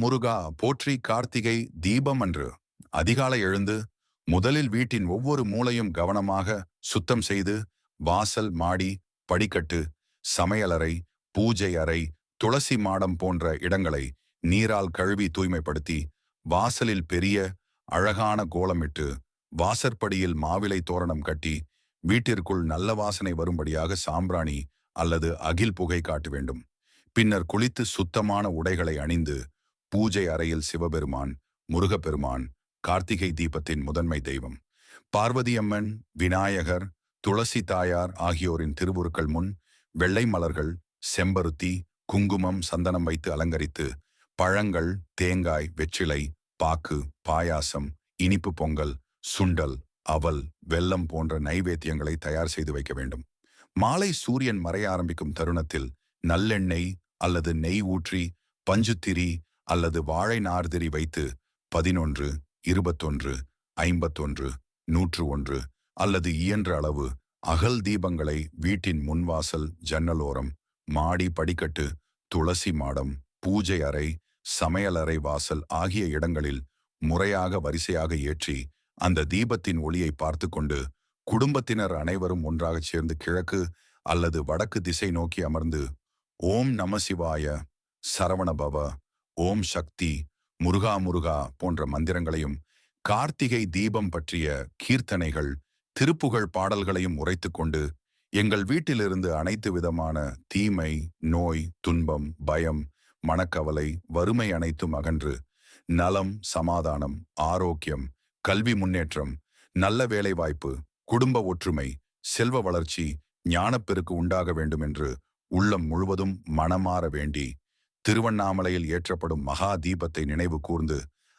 முருகா போற்றி கார்த்திகை தீபம் அன்று அதிகாலை எழுந்து முதலில் வீட்டின் ஒவ்வொரு மூலையும் கவனமாக சுத்தம் செய்து வாசல் மாடி படிக்கட்டு சமையலறை பூஜை அறை துளசி மாடம் போன்ற இடங்களை நீரால் கழுவி தூய்மைப்படுத்தி வாசலில் பெரிய அழகான கோலமிட்டு வாசற்படியில் மாவிலை தோரணம் கட்டி வீட்டிற்குள் நல்ல வாசனை வரும்படியாக சாம்பிராணி அல்லது அகில் புகை காட்ட வேண்டும். பின்னர் குளித்து சுத்தமான உடைகளை அணிந்து பூஜை அறையில் சிவபெருமான் முருகப்பெருமான் கார்த்திகை தீபத்தின் முதன்மை தெய்வம். பார்வதியம்மன் விநாயகர் துளசி தாயார் ஆகியோரின் திருவுருக்கள் முன் வெள்ளை மலர்கள் செம்பருத்தி குங்குமம் சந்தனம் வைத்து அலங்கரித்து பழங்கள் தேங்காய் வெற்றிலை பாக்கு பாயாசம் இனிப்பு பொங்கல் சுண்டல் அவல் வெல்லம் போன்ற நைவேத்தியங்களை தயார் செய்து வைக்க வேண்டும். மாலை சூரியன் மறைய ஆரம்பிக்கும் தருணத்தில் நல்லெண்ணெய் அல்லது நெய் ஊற்றி பஞ்சுத்திரி அல்லது வாழை நார்திரி வைத்து பதினொன்று இருபத்தொன்று ஐம்பத்தொன்று நூற்று ஒன்று அல்லது இயன்ற அளவு அகல் தீபங்களை வீட்டின் முன்வாசல் ஜன்னலோரம் மாடி படிக்கட்டு துளசி மாடம் பூஜை அறை சமையலறை வாசல் ஆகிய இடங்களில் முறையாக வரிசையாக ஏற்றி அந்த தீபத்தின் ஒளியை பார்த்து கொண்டு குடும்பத்தினர் அனைவரும் ஒன்றாகச் சேர்ந்து கிழக்கு அல்லது வடக்கு திசை நோக்கி அமர்ந்து ஓம் நமசிவாய சரவணபவ ஓம் சக்தி முருகா முருகா போன்ற மந்திரங்களையும் கார்த்திகை தீபம் பற்றிய கீர்த்தனைகள் திருப்புகழ் பாடல்களையும் உரைத்து கொண்டு எங்கள் வீட்டிலிருந்து அனைத்து விதமான தீமை நோய் துன்பம் பயம் மனக்கவலை வறுமை அனைத்தும் அகன்று நலம் சமாதானம் ஆரோக்கியம் கல்வி முன்னேற்றம் நல்ல வேலைவாய்ப்பு குடும்ப ஒற்றுமை செல்வ வளர்ச்சி ஞானப்பெருக்கு உண்டாக வேண்டும் என்று உள்ளம் முழுவதும் மனமாற வேண்டி திருவண்ணாமலையில் ஏற்றப்படும் மகா தீபத்தை நினைவு கூர்ந்து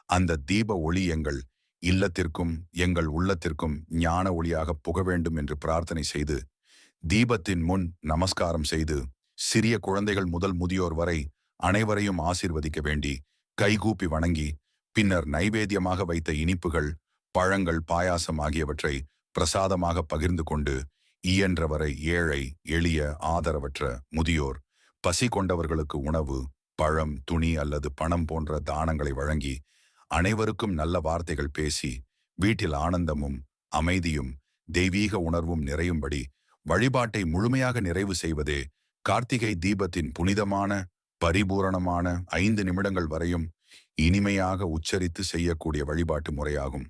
அந்த தீப ஒளி எங்கள் இல்லத்திற்கும் எங்கள் உள்ளத்திற்கும் ஞான ஒளியாக புக வேண்டும் என்று பிரார்த்தனை செய்து தீபத்தின் முன் நமஸ்காரம் செய்து சிறிய குழந்தைகள் முதல் முதியோர் வரை அனைவரையும் ஆசிர்வதிக்க வேண்டி கைகூப்பி வணங்கி பின்னர் நைவேத்தியமாக வைத்த இனிப்புகள் பழங்கள் பாயாசம் ஆகியவற்றை பிரசாதமாக பகிர்ந்து கொண்டு இயன்றவரை ஏழை எளிய ஆதரவற்ற முதியோர் பசி கொண்டவர்களுக்கு உணவு பழம் துணி அல்லது பணம் போன்ற தானங்களை வழங்கி அனைவருக்கும் நல்ல வார்த்தைகள் பேசி வீட்டில் ஆனந்தமும் அமைதியும் தெய்வீக உணர்வும் நிறையும்படி வழிபாட்டை முழுமையாக நிறைவு செய்வதே கார்த்திகை தீபத்தின் புனிதமான பரிபூரணமான ஐந்து நிமிடங்கள் வரையும் இனிமையாக உச்சரித்து செய்யக்கூடிய வழிபாட்டு முறையாகும்.